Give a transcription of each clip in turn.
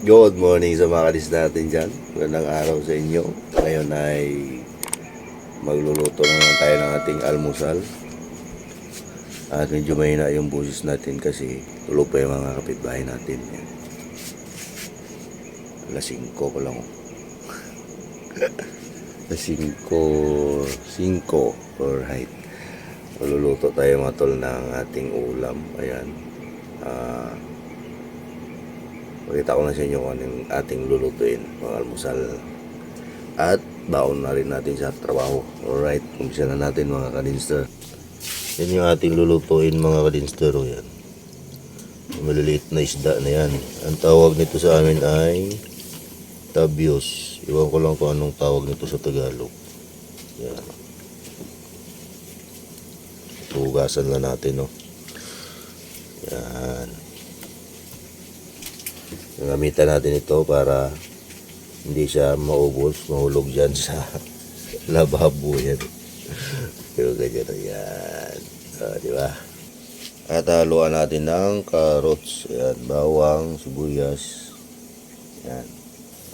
Good morning sa mga kalis natin dyan. Magandang araw sa inyo. Ngayon ay magluluto na naman tayo ng ating almusal. At medyo mahina yung busis natin kasi tulog yung mga kapitbahay natin. Yan. Alas 5 ko lang. oh. Alas 5, 5, alright. Magluluto tayo mga tol ng ating ulam. Ayan. Ah... Pakita ko na sa inyo kung anong ating lulutuin, mga almusal. At baon na rin natin sa trabaho. Alright, umpisa na natin mga kadinster. Yan yung ating lulutuin mga kadinster. O yan. Yung Maliliit na isda na yan. Ang tawag nito sa amin ay tabios. Iwan ko lang kung anong tawag nito sa Tagalog. Yan. Tugasan lang natin, no. Yan. Gamitan natin ito para hindi siya maubos, mahulog dyan sa lababo yan. Pero ganyan na yan. Ah, di? At haluan natin ng carrots, yan, bawang, sibuyas. Yan.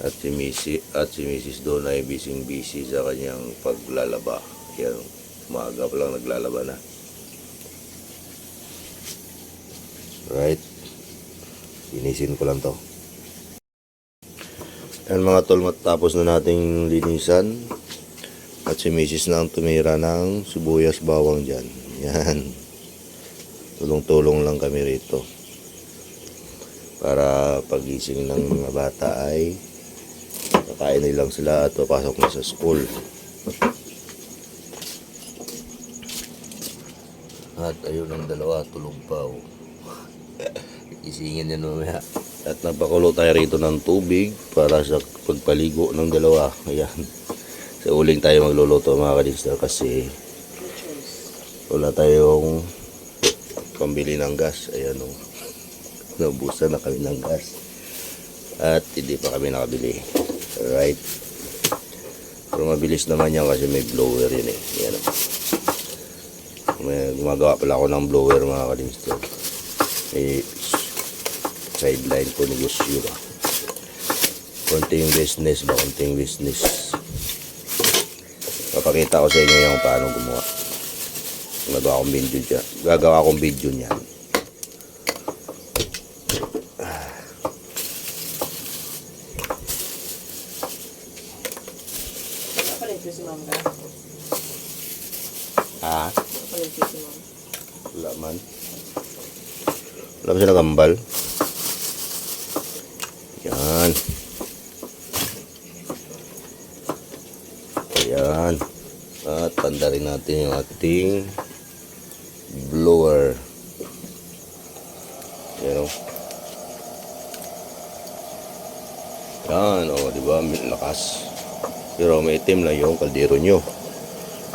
At si Missy, at si Mrs. doon ay bising-busy sa kanyang paglalaba. Yan, umaga pa lang naglalaba na. Right. Linisin ko lang to. Yan mga tol, matapos na nating linisan. At si Mrs. na ang tumira ng sibuyas bawang dyan. Yan. Tulong-tulong lang kami rito. Para pagising ng mga bata ay kakain nilang sila at papasok na sa school. At ayun ang dalawa, tulog pa. Oh. Isingin yan mamaya. At nagpakulo tayo rito ng tubig para sa pagpaligo ng dalawa. Ayan. Sa uling tayo magluluto mga kadistar kasi wala tayong pambili ng gas. Ayan o. Naubusan na kami ng gas. At hindi pa kami nakabili. Alright. Pero mabilis naman yan kasi may blower yun eh. Ayan o. May gumagawa pala ako ng blower mga kadistar. May sideline ko negosyo ba konting business ba? Konting business. Papakita ko sa inyo yung paano gumawa. Gagawa akong video dyan. Gagawa akong video niyan. Kapalit ko si Ma'am ka. ah Kapalit ko si Ma'am. wala man. Wala ba siya nagambal yan Ayan. At tanda rin natin yung ating blower. Yan o. Yan o, di ba? May lakas. Pero may itim lang yung kaldero nyo.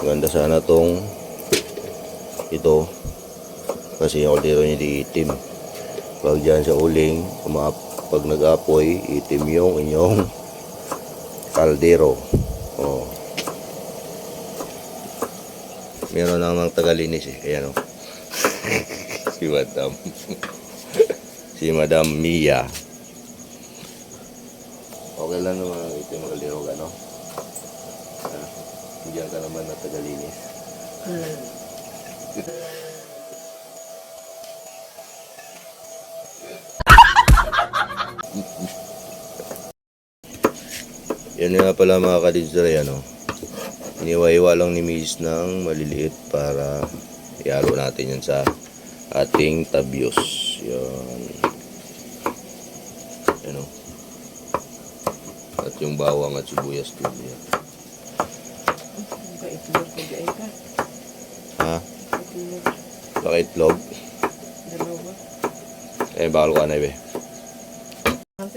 Maganda sana tong ito. Kasi yung kaldero nyo di itim. Pag dyan sa uling, umap, pag nag-apoy, itim yung inyong kaldero. Oh. Meron namang tagalinis eh. Ayan o. si Madam. si Madam Mia. Okay lang naman ito yung kalirog ano. Ah, Hindi ka naman na tagalinis. Hmm. Yan nga pala mga kadidser ano. Iniwa-iwa lang ni Miss ng maliliit para ihalo natin yan sa ating tabios. Yan. Yan o. At yung bawang at sibuyas din yan. Ka. Ha? Baka itlog? Dalawa. Eh, bakal ko na ibe.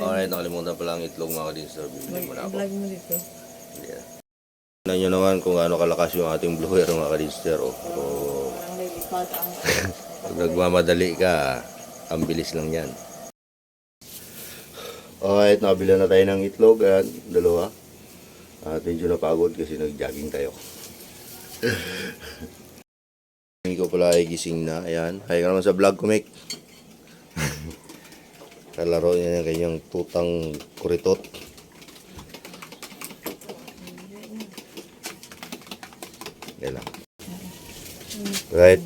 Alright, nakalimutan pala ang itlog mga kadidser. Bibili mo na ako. vlog mo dito. Yeah. Tignan nyo naman kung gaano kalakas yung ating blower mga kadidser. Oh. Oh. Pag nagmamadali ka, ang bilis lang yan. Alright, nabila na tayo ng itlog. Ayan, dalawa. At medyo napagod kasi nag-jogging tayo. Hindi ko pala ay gising na. Ayan. Hi ka naman sa vlog ko, Mick. Kalaro niya yung kanyang tutang kuritot. Yan lang. Right.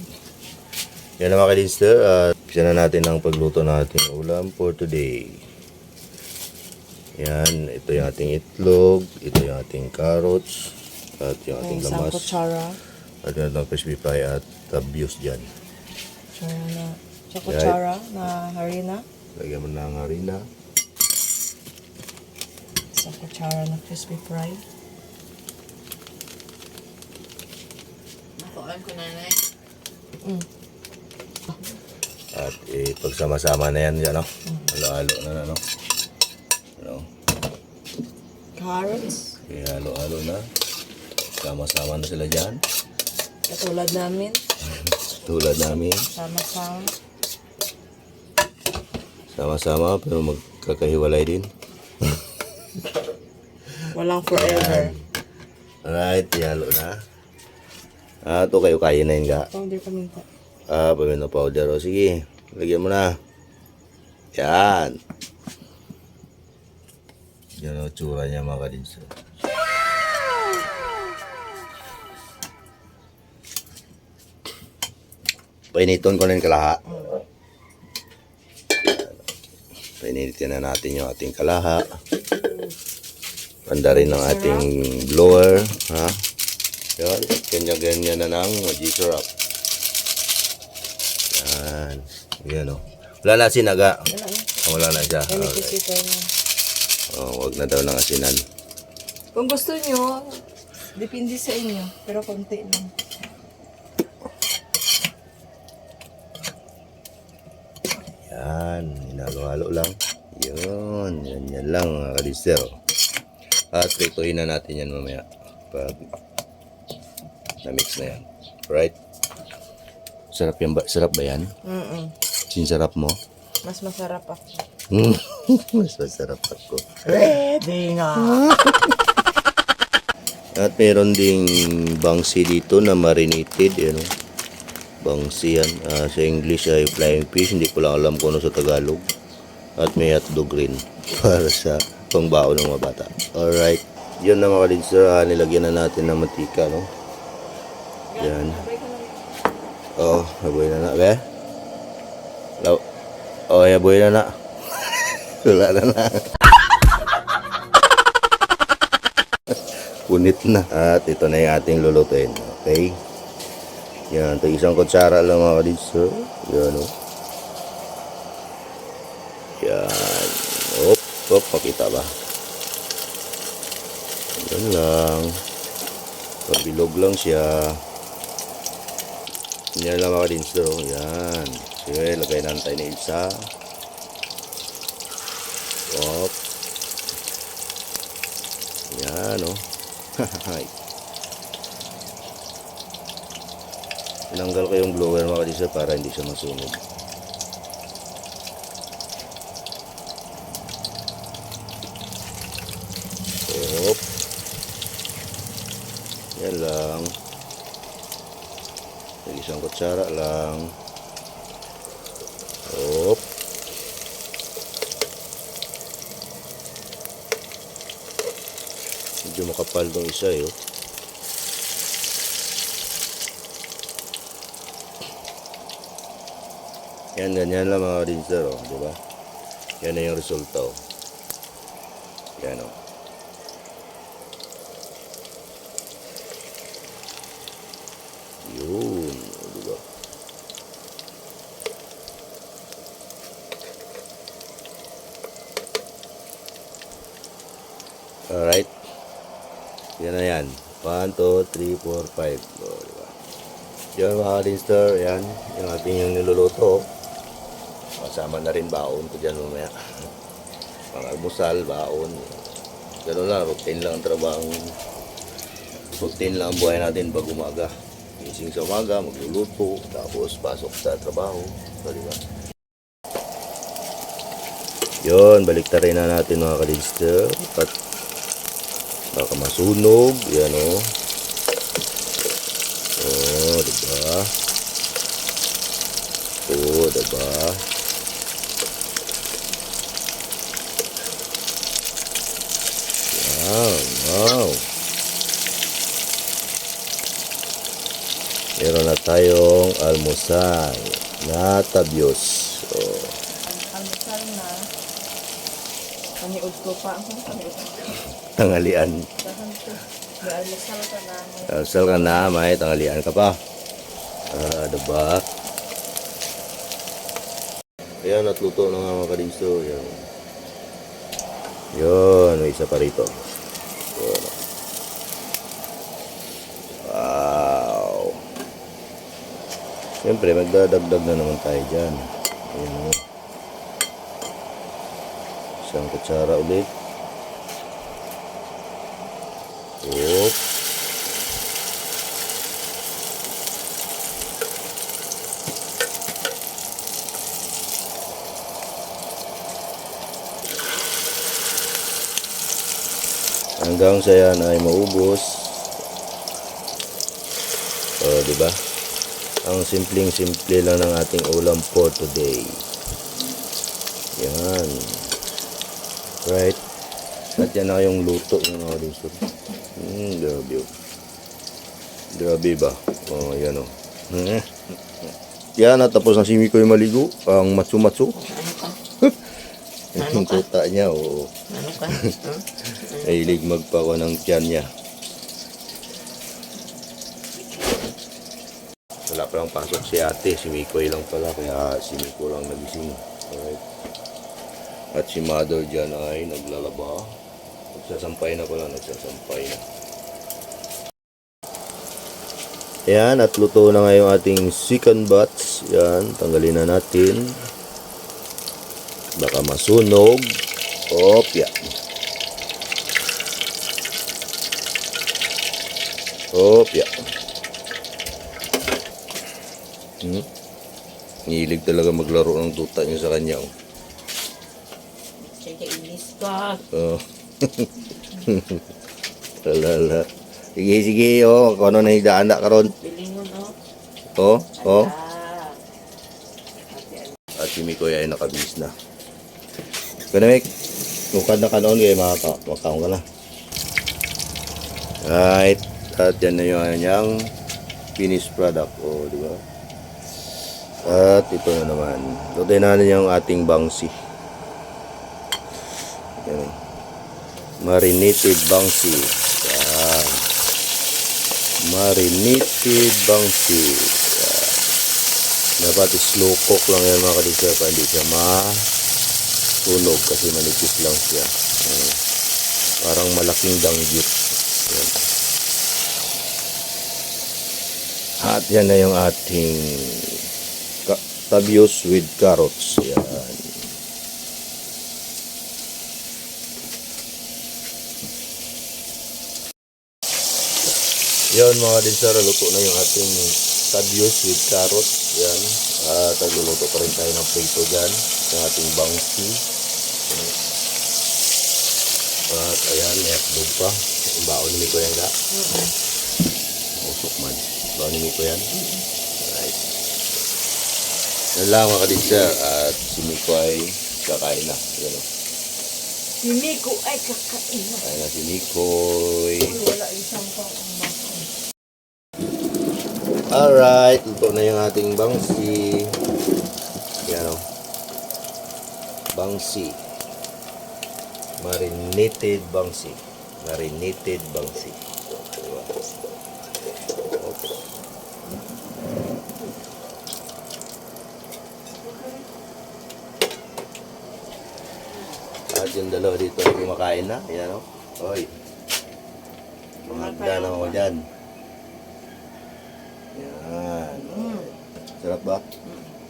Yan na mga kadinster. At uh, na natin ang pagluto natin ulam for today. Yan. Ito yung ating itlog. Ito yung ating carrots. At yung ating Isang lamas. kutsara. At yung ating crispy fry at tabios dyan. Kutsara na. Sa kutsara na harina. Lagyan mo ng harina. Sa kutsara na crispy fry. Nakuhaan ko nanay. Mm. At eh, pagsama-sama na yan dyan, no? Halo-halo na na, no? Ano? Carrots. Okay, halo-halo na. Sama-sama na sila dyan. Katulad namin. Tulad namin. Sama-sama. Sama-sama, pero magkakahiwalay din. Walang forever. Alright, ihalo na. Ah, ito kayo kaya na yun, ga. Powder paminta. Ah, pamino powder. O, sige. Lagyan mo na. Yan. Yan ang tsura niya mga kadinso. Painiton ko na yung kalaha. Painitin na natin yung ating kalaha. Panda rin ng ating blower. Ha? Yan. Ganyan-ganyan na ng mag-syrup. Yan. Yan o. Wala na sinaga. Wala na. Wala na siya. Okay. Oh, wag na daw ng asinan. Kung gusto nyo, depende sa inyo. Pero konti lang. Yan. Hinalo-halo lang. Yun. Yan, yan lang mga kalister. At prituhin na natin yan mamaya. Pag na-mix na yan. Right? Sarap yan ba? Sarap ba yan? Mm-mm. Sinsarap mo? Mas masarap ako. Mas masarap ako. Ready nga. At meron ding bangsi dito na marinated, ano. Bangsi yan. Ah, sa English ay flying fish, hindi ko lang alam kung ano sa Tagalog. At may hotdog rin para sa pangbaon ng mga bata. Alright. Yun na mga kalinsa, ah, nilagyan na natin ng mantika, no? Yan. Oh, nabuhay na na, be? Law. Oh, nabuhay na na. Wala na na. Punit na. At ito na yung ating lulutuin. Okay? Yan. Ito isang kutsara lang mga kaditso. Yan o. Yan. Op. Op. Makita ba? Yan lang. Pabilog lang siya. Yan lang mga kaditso. Yan. Sige, lagay natin tayo na isa. Op. Yan o. Hay. Tinanggal ko yung blower mga kadisa para hindi siya masunog. Op. Yan lang. Yung isang kutsara lang. Op. Medyo makapal tong isa eh. oh. Yan, ganyan lang mga rinser, oh, di ba? Yan na yung resulta, oh. Yan, oh. Yun, oh, di ba? Alright. Yan na yan. 1, 2, 3, 4, 5. Oh, di ba? Yan mga rinser, yan. Yung ating yung niluluto. oh. Kasama na rin baon ko dyan mamaya. Pang almusal, baon. Ganun lang, routine lang ang trabaho. Routine lang ang buhay natin pag umaga. Gising sa umaga, magluluto, tapos pasok sa trabaho. So, di ba? Yun, balik rin na natin mga kalister. At baka masunog. Yan o. Oh, diba? Oh, diba? Wow, wow. Meron na tayong almusal na tabios. Oh. Almusal na paniod ko pa. Tangalian. Almusal ka na. Almusal na, may tangalian ka pa. Ah, diba? Ayan, at luto na nga mga kadingso. Ayan. Yun, may isa pa rito. Siyempre, magdadagdag na naman tayo dyan. Ayan. Isang kutsara ulit. Oop. Hanggang sa yan ay maubos. O, di ba? Ang simpleng-simple lang ng ating ulam for today. Yan. Right? At yan na yung luto ng mga dito. Hmm, grabe oh. Grabe ba? Oh, yan oh. Hmm. Yan, at tapos na si Miko yung maligo. Ang matsu-matsu. Yung tuta niya, oh. Ano ka? Mahilig magpako ng tiyan niya. Wala pa lang pasok si ate, si Mikoy lang pala, kaya si Miko lang nagising. Alright. At si mother dyan ay naglalaba. Nagsasampay na pala, nagsasampay na. Yan, at luto na nga yung ating chicken butts. Yan, tanggalin na natin. Baka masunog. Opya. Opya. Hmm? Hilig talaga maglaro ng tuta niya sa kanya. Oh. Sige, inis ka. Oh. Alala. Sige, sige, oh. Kung ano na hidaan na karon. Bilingon, oh. Oh, oh. At si Mikoy ay nakabis na. Kanamik, nukad na kanon kaya makaka makaon ka na. Right. At yan na yung kanyang finished product. O, di ba? At ito na naman. Tutin na yung ating bangsi. Yan. Marinated bangsi. Yan. Marinated bangsi. Yan. Dapat slow cook lang yan mga kadisya para hindi siya masunog kasi manipis lang siya. Ayan. Parang malaking danggit. Ayan. At yan na yung ating tabios with carrots. Yan. Yan mga dinsara, luto na yung ating tabios with carrots. Yan. At nagluluto pa rin tayo ng prito dyan. Yung ating bangsi. At ayan, may hotdog pa. Yung baon ni Miko yan ka. Usok man. Baon ni Miko yan. Right. Lang mga kadisya. At si Miko ay kakain na. Yan o. Si Miko ay kakain na. Kakain na si Miko. Wala isang pang umakon. Alright, ito na yung ating bangsi. Yan o. Bangsi. Marinated bangsi. Marinated bangsi. Diba? At yung dalawa dito ay kumakain na. Yan o. Oy. Maganda na ako dyan. Yan. Sarap ba?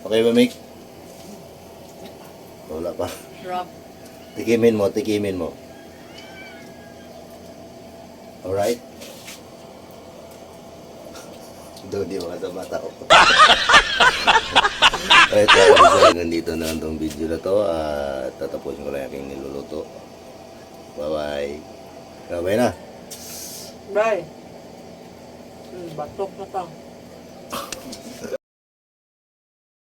Okay ba, Mick? Wala pa. Drop. Tikimin mo, tikimin mo. Alright? Daw di mga sa mata ko. Alright, kaya so, nandito na lang tong video na to at tatapusin ko yung aking niluluto. Bye-bye. Bye-bye na. Bye. Hmm, batok na tang.